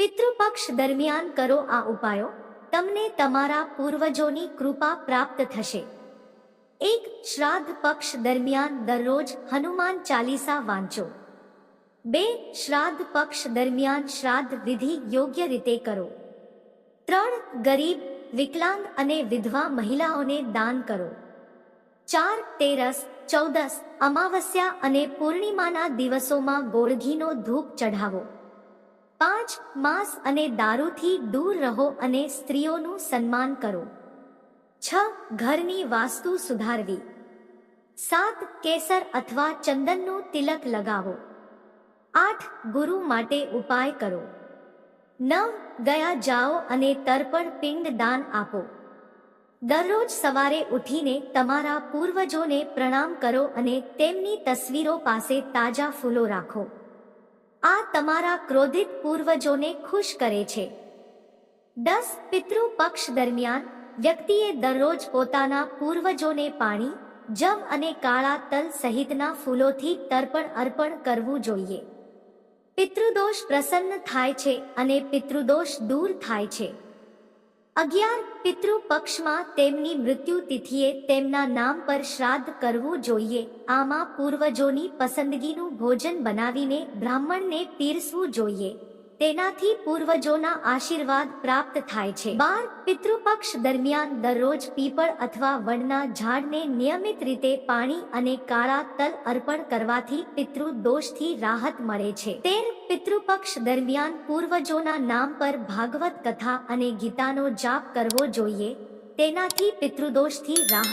પિતૃપક્ષ દરમિયાન કરો આ ઉપાયો. તમને તમારા પૂર્વજોની કૃપા પ્રાપ્ત થશે. એક શ્રાદ્ધ પક્ષ દરમિયાન દરરોજ હનુમાન ચાલીસા વાંચો. બે શ્રાદ્ધ પક્ષ દરમિયાન શ્રાદ્ધ વિધિ યોગ્ય રીતે કરો. ત્રણ ગરીબ, વિકલાંગ અને વિધવા મહિલાઓને દાન કરો. ચાર તેરસ, ચૌદસ, અમાવસ્યા અને પૂર્ણિમાના દિવસોમાં ગોળઘીનો ધૂપ ચઢાવો. પાંચ માંસ અને દારૂથી દૂર રહો અને સ્ત્રીઓનું સન્માન કરો. છ, ઘરની વાસ્તુ સુધારવી. સાત, કેસર અથવા ચંદનનું તિલક લગાવો. આઠ, ગુરુ માટે ઉપાય કરો. નવ, ગયા જાઓ અને તર્પણ પિંડ દાન આપો. દરરોજ સવારે ઉઠીને તમારા પૂર્વજોને પ્રણામ કરો અને તેમની તસવીરો પાસે તાજા ફૂલો રાખો. આ તમારા ક્રોધિત પૂર્વજોને ખુશ કરે છે. દસ પિતૃ પક્ષ દરમિયાન વ્યક્તિએ દરરોજ પોતાના પૂર્વજોને પાણી, જમ અને કાળા તલ સહિતના ફૂલોથી તર્પણ અર્પણ કરવું જોઈએ. પિતૃદોષ પ્રસન્ન થાય છે અને પિતૃદોષ દૂર થાય છે. અગિયાર પિતૃ પક્ષમાં તેમની મૃત્યુ તિથિએ તેમના નામ પર શ્રાદ્ધ કરવું જોઈએ. આમાં પૂર્વજોની પસંદગીનું ભોજન બનાવીને બ્રાહ્મણને પીરસવું જોઈએ. તેનાથી પૂર્વજોના આશીર્વાદ પ્રાપ્ત થાય છે. બાર પિતૃપક્ષ દરમિયાન દરરોજ પીપળ અથવા વડના ઝાડને નિયમિત રીતે પાણી અને કાળા તલ અર્પણ કરવાથી પિતૃ દોષથી રાહત મળે છે. તેર પિતૃપક્ષ દરમિયાન પૂર્વજોના નામ પર ભાગવત કથા અને ગીતાનો જાપ કરવો જોઈએ. તેનાથી પિતૃદોષથી રાહત